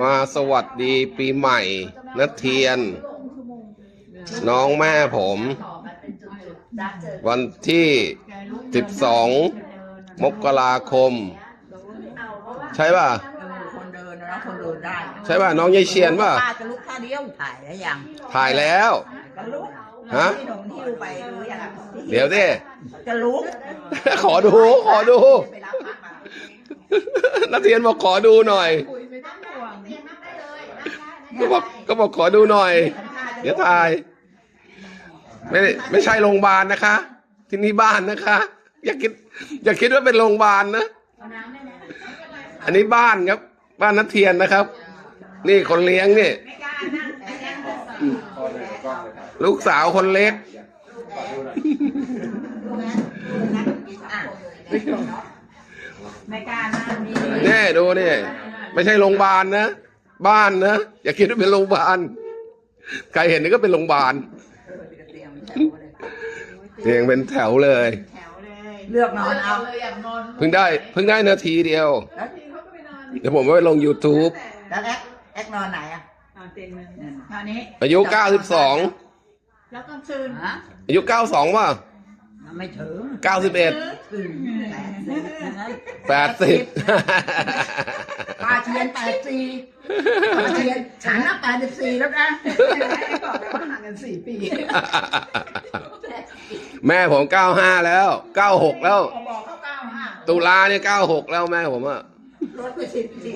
มาสวัสดีปีใหม่นัเทียน น้องแม่ผม วันที่ 12 มกราคม ใช่ป่ะเออคนเดินนะคนเดินได้ใช่ป่ะ น้องยายเชียนป่ะป้าจะลุกท่าเดียวถ่ายแล้วยังถ่ายแล้วจะลุกฮะที่หนมหิ้วไปรู้ยังเดี๋ยวดิจะลุกขอดูขอดูไปรับพักมานัเทียนบอกขอดูหน่อย ก็บอกก็บอกขอดูหน่อย เดี๋ยวถ่าย ไม่ไม่ใช่โรงพยาบาลนะคะ ที่นี่บ้านนะคะ อย่าคิด อย่าคิดว่าเป็นโรงพยาบาลนะ อันนี้บ้านครับ บ้านนัทเทียนนะครับ นี่คนเลี้ยงนี่ ลูกสาวคนเล็กไม่กล้านั่งนี่แน่ดูนี่ไม่ใช่โรงพยาบาลนะ บ้านนะ อย่าคิดว่าเป็นโรงพยาบาลใครเห็นนี่ก็เป็นโรงพยาบาลเตียงแถวเลยเตียงเป็นแถวเลยแถวเลย เลือกนอนเอาเพิ่งได้เพิ่งได้นาทีเดียวแล้วเดี๋ยวผมไปลง YouTube แล้วแอ๊กแอ๊กนอนไหนอะเตียงนึงคราวนี้อายุ92แล้วก็คืนฮะอายุ92ว่ะไม่ถึง91ถึงแปดสิบ80ป้า เชียนแปดสี่ป้าเชียนฉันน่ะแปดสิบสี่แล้วนะบอกเลยว่าห่างกันสี่ปีแม่ผม95แล้ว96แล้ว บอกเขาเก้าห้าตุลาเนี่ย96แล้วแม่ผมอะลดไปสิบสี่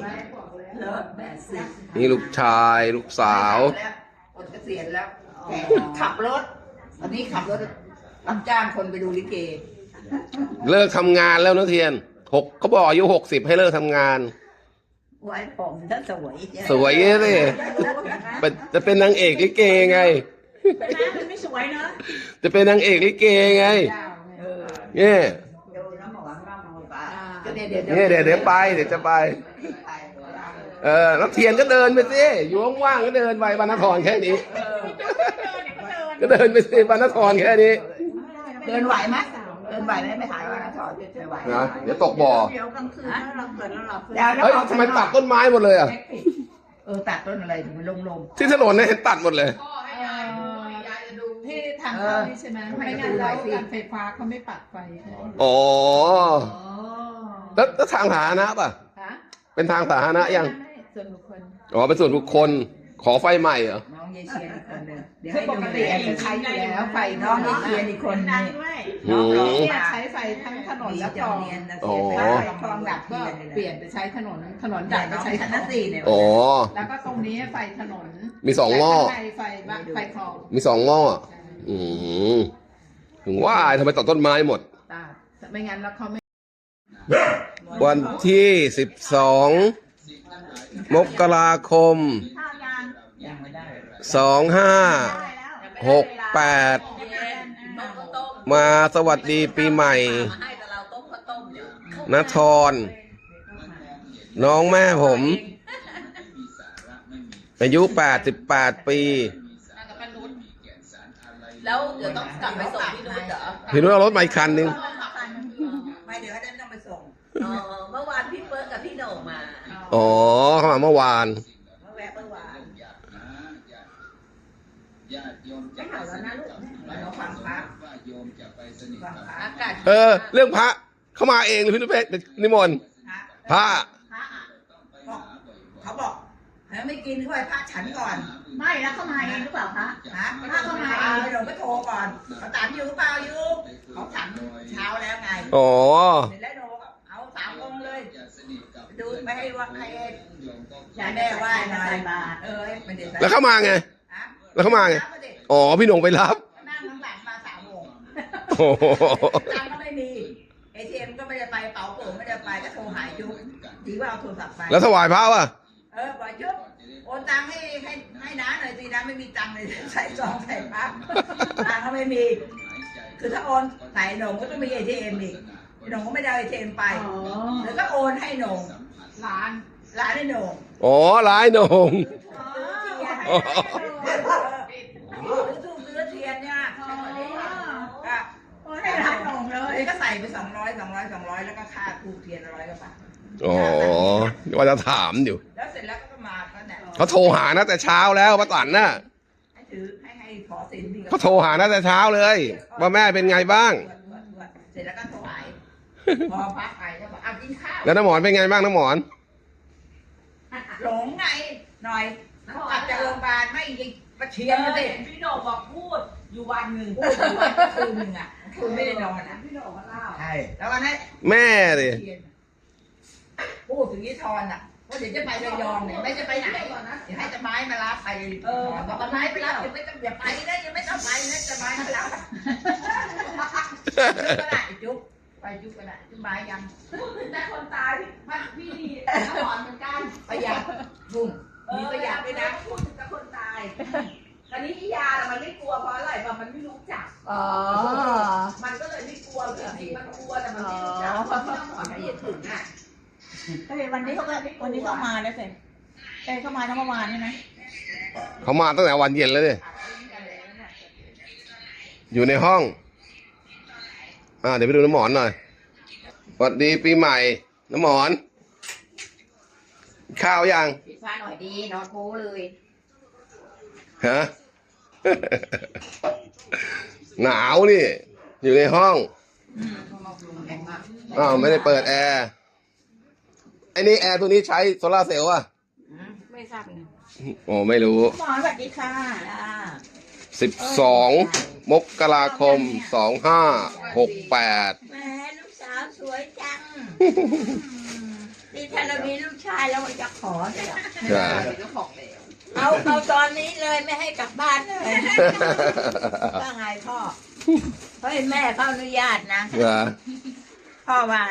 ลดแปดสิบนี่ลูกชายลูกสาวอดเกษียณแล้วขับรถตอนนี้ขับรถรับจ้างคนไปดูลิเก เลิกทำงานแล้วนะเทียนหกเขาบอกอายุ60ให้เลิกทำงาน ไว้ผมถ้าสวยสวยเลยเป็นจะเป็นนางเอกลิเกไงไม่สวยเนอะจะเป็นนางเอกลิเกไงเออเนี่ยเดี๋ยวน้ำหมอน้ำหมอปลาก็เดี๋ยวเดี๋ยวเนี่ยเดี๋ยวเดี๋ยวไปเดี๋ยวจะไป เออแล้วเทียนก็เดินไปสิอยู่ว่างๆก็เดินไปบรรณธรแค่นี้ ก็เดินไปสิบรรณธรแค่นี้ เดินไหวไหมเดิน ไหวไหมไม่ถ่ายว่าถอดไม่ไหวนะเดี๋ยวตกบ่อเดี๋ยวกลางคืนถ้าเราเกิดแล้วเราเดี๋ยวเฮ้ยทำไมตัดต้นไม้หมดเลยอะ เออตัดต้นอะไรถึงมันลมที่ถนนเนี่ยเห็นตัดหมดเลยที่ทางเข้านี่ใช่ไหมไม่งั้นแล้วการไฟฟ้าเขาไม่ปัดไฟใช่ไหมอ๋อๆอ๋อแล้วแล้วทางสาธารณะป่ะคะเป็นทางสาธารณะยังไม่ส่วนบุคคลอ๋อ เป็นส่วนบุคคล ขอไฟใหม่เหรอ น้องยายเชียนอีกคนหนึ่งเดี๋ยวคือให้ปดูกติจะใช้อยู่แล้วไฟน้องยายเชียนอีกคนนึงอืมเนี่ยใช้ไฟทั้งถนนและคลองอ๋อ ถ้าคลองดับก็เปลี่ยนไปใช้ถนนถนนดัจาบกก็น้องใช้ถชั้นนนั้นนสี่เนี่ยอ๋อ แล้วก็ตรงนี้ไฟถนนมีสองหม้อและข้างในไฟบ้านไฟคลองมีสองหม้ออะอืมถึงว่าทำไมตัดต้นไม้หมดตาไม่งั้นแล้วเขาไม่ วันที่สิบสองมกราคมยังไม่ได้ สองห้าหกแปดมาสวัสดีปีใหม่นทรน้องแม่ผม อายุแปดสิบแปดปี แล้วเดี๋ยวต้องกลับไปส่งพี่นุชเหรอพี่นุ้ยเอารถมาอีกคันหนึงไม่เดี๋ยวให้ต้องไปส่งเออเมื่อวานพี่เปิ้ลกับพี่โหน่งมา อ๋อ เข้ามาเมื่อวาน เมื่อแวะเมื่อวานไม่เห่าแล้วนะลูกเราฟังพระฟัง พระอากาศเออ เรื่องพระเข้ามาเองเลยพี่นุ้ยเพชรนิมนต์พระพระพระอะบอกเขาบอกเฮ้ยไม่กินด้วยพระฉันก่อนไม่แล้วเขามาเองหรือเปล่าคะฮะพระเข้ามาเองเลยหลวงไปโทรก่อนเขาถามอยู่หรือเปล่าอยู่เขาฉันเช้าแล้วไงอ๋อเสร็จแล้วหนูก็เอาสามองค์เลย ดูไม่ให้ว่าใครยายแม่ไหว่าหน่อยเออไม่ได้ใส่แล้วเข้ามาไงฮะแล้วเข้ามาไงรับดิอ๋อพี่หนงไปรับ ตังค์ก็ไม่มีเอทีเอ็มก็ไม่ได้ไปเป๋าโป่งไม่ได้ไปก็โทรหายจุ๊บดีว่าเอาโทรศัพท์ไป แล้วถวายพระวะเออบอกจุ๊บโอนตังค์ให้ให้ให้น้าหน่อยสิน้าไม่มีตังค์เลยใส่ซองใส่ปั๊บตังค์ก็ไม่มี คือถ้าโอนใส่หนงก็ต้องมีเอทีเอ็มอีกหนงก็ไม่ได้เอทีเอ็มไป อ๋อหรือก็โอนให้หนงร้านร้านให้หนงอ๋อร้ายหนงซื้อทูบซื้อเทียนเนี่ยก็ โอ้ให้ร้านหนงเลย ก็ใส่ไปสองร้อยสองร้อยสองร้อยแล้วก็ค่าทูบเทียนร้อยก็ไปอ๋อว่าจะถามอยู่แล้วเสร็จแล้วก็มาก็เนี่ยเขาโทรหานะแต่เช้าแล้วป้าตันน่ะให้ถือให้ให้ขอสินดีเขาโทรหานะแต่เช้าเลยว่าแม่เป็นไงบ้าง เสร็จแล้วก็ถวายพอพักไปก็บอกเอากินข้าวแล้วน้ำหมอนเป็นไงบ้างน้ำหมอนหลงไงหน่อยกลับจากโรงพยาบาลไม่ยิงมาเชียร์มาสิพี่โหน่งบอกพูดอยู่วันหนึ่งพูดอยู่วันคืนหนึ่งอะ คืนไม่ได้นอนอะพี่โหน่งมาเล่าใช่แล้ววันนั้นแม่ดิเชียร์พูดถึงนิทรอะว่าเดี๋ยวจะไประยองเนี่ยไม่จะไปไหนก่อนนะเดี๋ยวให้จะไม้มารับไปเออบอกว่าไม้ไปรับยังไม่ต้องอย่าไปนะยังไม่ต้องไปนะจะไม้มารับจุ๊บก็ได้จุ๊บไปจุ๊บก็ได้จุ๊บไม้ยังแต่คนตายพี่มันพี่ดีน้ำหอนเหมือนกันประหยัดบุ้งเอมีอประหยัดด้วยนะพูดถึงแต่คนตาย ตอนนี้พี่ยาน่ะมันไม่กลัวเพราะอะไรเพราะมันไม่รู้จัก อ๋อ มันก็เลยไม่กลัวจริงๆมันกลัวแต่มันไม่รู้จักเพราะพี่น้ำหอนไม่ถึงอะเฮ้ยวันนี้เขาก็วันนี้เข้ามาแล้วสิเอ้ยเข้ามาทั้งเมื่อวานนี่นะเขามาตั้งแต่วันเย็นแล้วดิอยู่ในห้อง อ่า เดี๋ยวไปดูน้ำหมอนหน่อยสวัสดีปีใหม่ น้ำหมอน ข้าวยัง ปิดฟ้าหน่อยดีนอนโป้เลย ฮะหนาวนี่ อยู่ในห้องอ้าวไม่ได้เปิดแอร์ไอ้นี่แอร์ตัวนี้ใช้โซลาร์เซลล์อะไม่ทราบเลยโอ้ไม่รู้หมอสวัสดีค่ะสิบสองมกราคมสองห้าหกแปดแม่ลูกสาวสวยจังนี่ถ้าเรามีลูกชายเราจะขอเลยอะจ้ะ เจ้าของแล้วเอาเอาตอนนี้เลยไม่ให้กลับบ้านเลยว่าไงพ่อเฮ้ยแม่เขาอนุญาตนะจ้ะพ่อว่า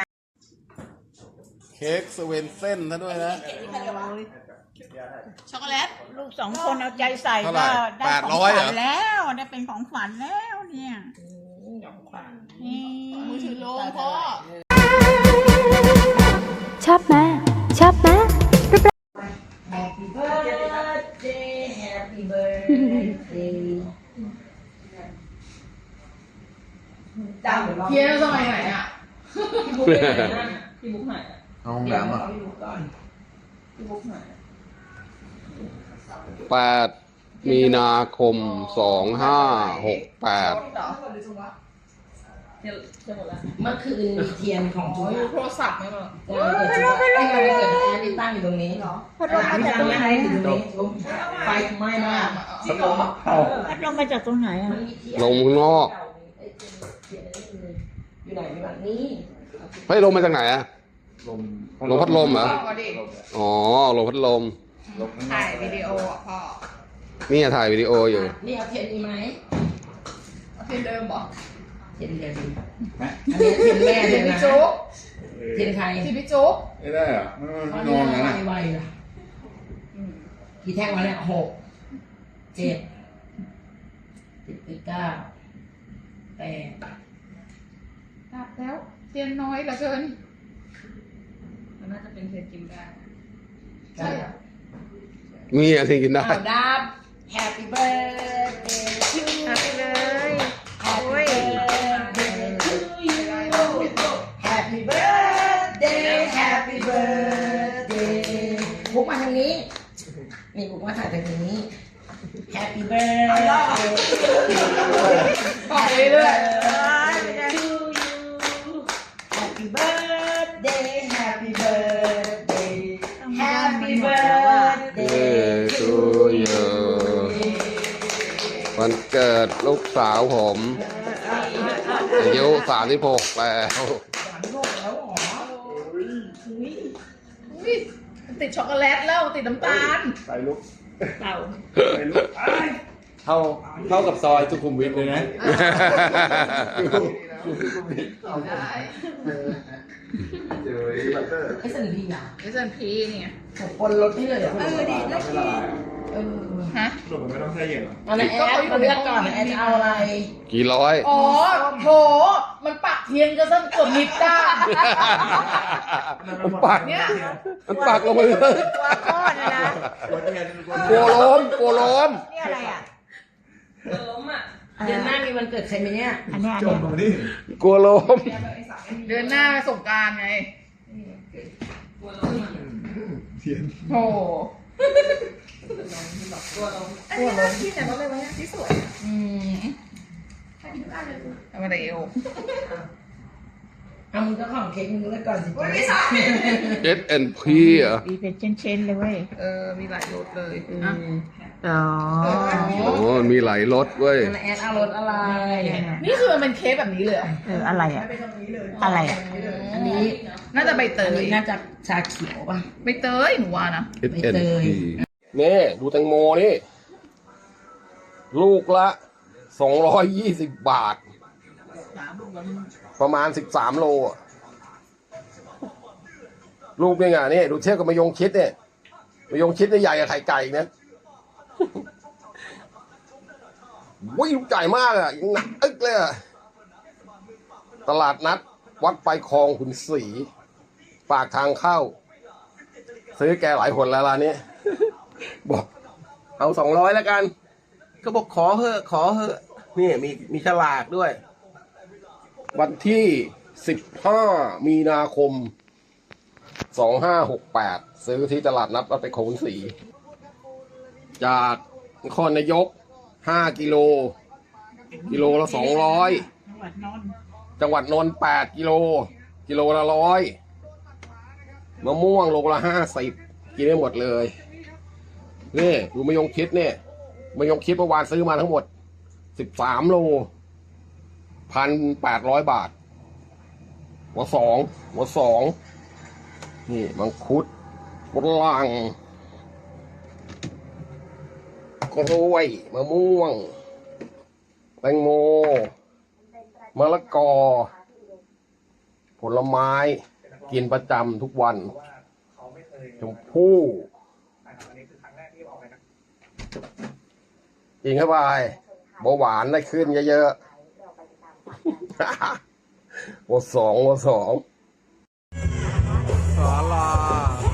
เค้กสเวนเส้นซะด้วยนะ ช็อกโกแลตลูกสองคนเอาใจใส่เท่าไหร่ก็ได้แปดขร้องอยขเหรวัอ ญแล้วได้เป็นของขวัญแล้วเนี่ยนี่มือถือลงพ่อ ชอบมากชอบมาก Happy birthday Happy birthday จำหรือเพี้ยนสมัยไหนอะห้องน้ำอะแปดมีนาคมสองห้าหกแปดเมื่อคืนมีเทียนของอ๋อจุ๊บอยู่โทรศัพท์ไหมล่ะเออเกิดจุ๊บไอ้วันเกิดแอนนี่ตั้งอยู่ตรงนี้เนาะพัดลมมาจากตรงไหนอยู่อะตรงนี้ไฟไหม้มากพัดลมเอาพัดลมมาจากตรงไหนอะมันมี เทียนลงข้างนอกอยู่ไหนอยู่แบบนี้เฮ้ยลงมาจากไหนอะ ลมลมพัดลมเหรอ พ่อดิอ๋อลงพัดลม ลมข้างนถ่าอยกวิดีโออะพ่อนี่ถ่ายวิดีโออยู่ นี่เอาเทียนนี้ไหมเอาเพียนเดิมบอกเทียนเดียวดีแม่อันนี้เทียนแม่เลทียพี่นะจุ๊บเทียนใครทีพี่จุ๊บไม่ได้เหรอมันตมัอนนนนี้อนไวนะไวๆล่ะกี่แท่งวะเนี่ยหกเจ็ดสิบเก้า แปดดับแล้วเทียนน้อยเหลือเกิน มันน่าจะเป็นเทียนกินได้ใช่เหรอมีอะไรกินได้ อ้าวดับ Happy birthday to you เลย Happy birthday to you Happy birthday Happy birthday บุกมาทางนี้ นี่บุกมาถ่ายทางนี้ Happy birthday บอกเรื่อย to you Happy birthday Happy birthday Happy เอ birthday ทูยวันเกิดลูกสาวผม อายุสามสิบหกแล้วๆอุ๊ยมันติดช็อกโกแลตแล้วติดน้ำตาล ไปลุก เต่าไปลุกเท่าเท่ากับซอยสุขุมวิทเลยนะได้เจอ ไอ้บัตเตอร์ไอ้สนิพีอะ S&P เนี่ยผมปนรถให้เลยเหรอเออดีนะพี่เออฮะหลบไม่ต้องใช้เย็นหรออันนั้นแอดมาเลือกก่อนแอดจะเอาอะไร กี่ร้อย อ๋อโถมันปักเทียนก็ต้องเกือบมิดด้านมันปักเนี่ยมันปักลงไปเลยตัวก้อนนะนะวันเทียนกลัวล้มกลัวล้มนี่อะไรอะเติมอะ เดือนหน้ามีวันเกิดใครไหมเนี่ย อันเนี้ยอันจเนี้มยตรงนี้กลัวล้มเดือนหน้าสงกรารไงเทียนโถอันนี้น่ากินแต่รสอะไรวะเนี่ยที่สวยอะอืมเอามาเร็ว เอามึงก็ของเค้กมึงไว้ก่อนสิโอ้ยไม่ใช่ S&P อะ มีเป็นเช่นๆเลยเว้ยเออ มีหลายรสเลยอือะมอ๋อโอ้มันมีหลายรสเว้ย แอนเอารถอะไร นี่คือมันเป็นเค้กแบบนี้เลยเหรอเอออะไรอะอะไรอะอันนี้น่าจะใบเตอันยนี้น่าจะชาเขียวป่ะ ใบเตยหนูว่านะ S&P นี่ดูแตงโมนี่ ลูกละสองร้อยยี่สิบบาท ประมาณสิบสามโลลูกนี่ไงนี่ดูเทียบกับมะยงชิดเนี่ยมะยงชิดนี่ใหญ่กับไข่ไก่อีกนะวิ่งลูกใหญ่มากอะหนักอึกเลยอะตลาดนัด วัดไปคลองขุนศรีปากทางเข้า ซื้อแกหลายคนแล้วร้านนี้บอกเอาสองร้อยแล้วกัน ก็บอกขอเถอะขอเถอะนี่มีมีฉลากด้วย วันที่สิบห้ามีนาคมสองห้าหกแปดซื้อที่ตลาดนัดวัดไปโขนสี จากนครนายกห้ากิโล กิโลละสองร้อยจังหวัดนนท์แปดกิโล กิโลละร้อยมะม่วงโลละห้าสิบกินได้หมดเลย นี่ดูมะยงคิดเนี่ยมะยงคิดเมื่อวานซื้อมาทั้งหมดสิบสามโล พันแปดร้อยบาท หัวสองหัวสองนี่มังคุดฝรั่งกล้วยมะม่วงแตงโมมะละกอ ผลไม้ กินประจำทุกวันชมพู่กินเข้าไปเบาหวานได้ขึ้นเยอะๆ วสองหัวสองสาลา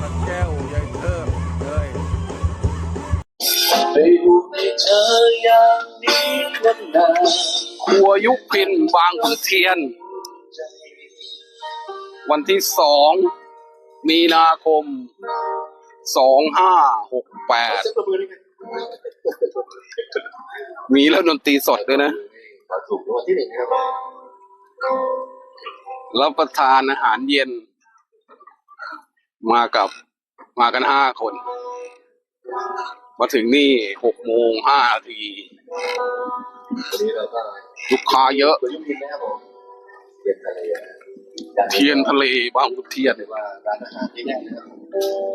ตะแก้วยายเทิมเลยครัวยุพินบางขุนเทียน วันที่สองมีนาคมสองห้าหกแปดมีแล้วดนตรีสดด้วยนะ รับประทานอาหารเย็น มากับมากันห้าคน มาถึงนี่หกโมงห้านาทีลูกค้าเยอะเทียนทะเลบางขุนเทียนว่าร้านอาหารที่นี่นะครับ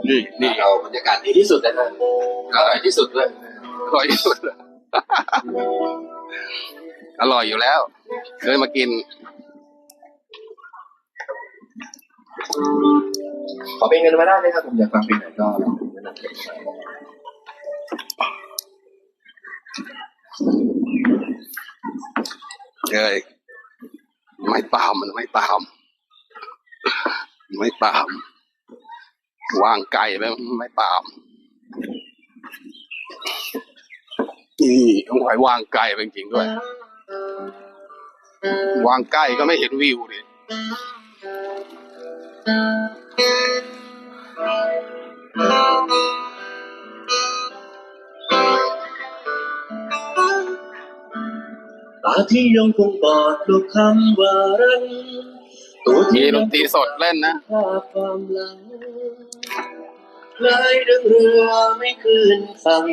นี่นี่เราบรรยากาศดีที่สุดนะครับอร่อยที่สุดด้วยอร่อยที่สุดเลย อร่อยอยู่แล้ว เคยมากิน ขอเป็นเงินมาได้ไหมครับผมอยากฟังเพลงไหนก็ลองดูนะครับเลยไม่ตามมันไม่ตาม ไม่ตาม วางไก่ไปไม่ตามนี่ต้องไหววางไก่ไปจริงๆด้วย วางใกล้ก็ไม่เห็นวิวดิตาที่ยังคงบอดลูกคำว่ารักตัวมีที่ดนตรีสดเล่นนะ ภาพความหลัง ลายเรื่องเรือไม่คืนฝั่ง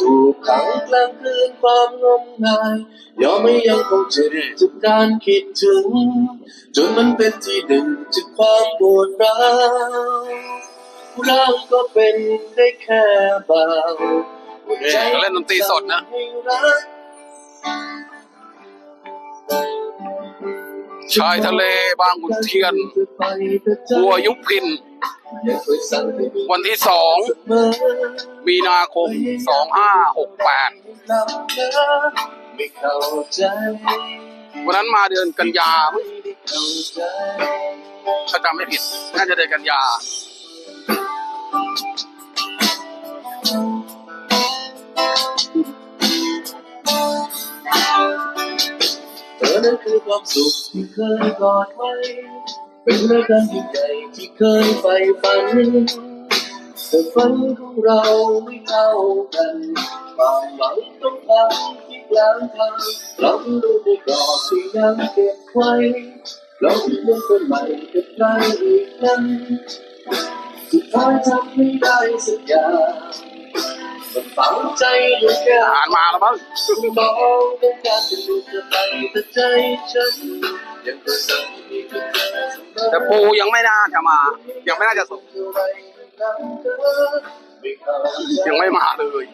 ถูกขังกลางคืนความงมงายยอมไม่ยังคงเจ็บจากการคิดถึง จนมันเป็นที่หนึ่งจากความปวดร้าวร่างก็เป็นได้แค่เบาหัวใจเล่นดนตรีสดนะให้รัก ชายทะเลบางขุนเทียนครัวยุพิน วันที่สองมีนาคมสองห้าหกแปดวันนั้นมาเดือนกันยาถ้าจำไม่ผิด น่าจะเดือนกันยา นั้นคือความสุขที่เคยกอดไว้ เป็นเรื่องการยิ่งใหญ่ที่เคยใฝ่ฝันแต่ฝันของเราไม่เท่ากันความหวังต้องพังที่กลางทางลองดูในกรอบที่ยังเก็บไว้ลองเล่นกันใหม่กับใครอีกนั้นสุดท้ายทำไม่ได้สักอย่าง ฝังใจอยู่แค่อ่านมาแล้วมั้งมองต้องการจะดูจะไปแต่ใจฉันยังกระสับมีเธอเสมอแต่ปูยังไม่น่าจะมา ยังไม่น่าจะส่งยังไม่มาเลย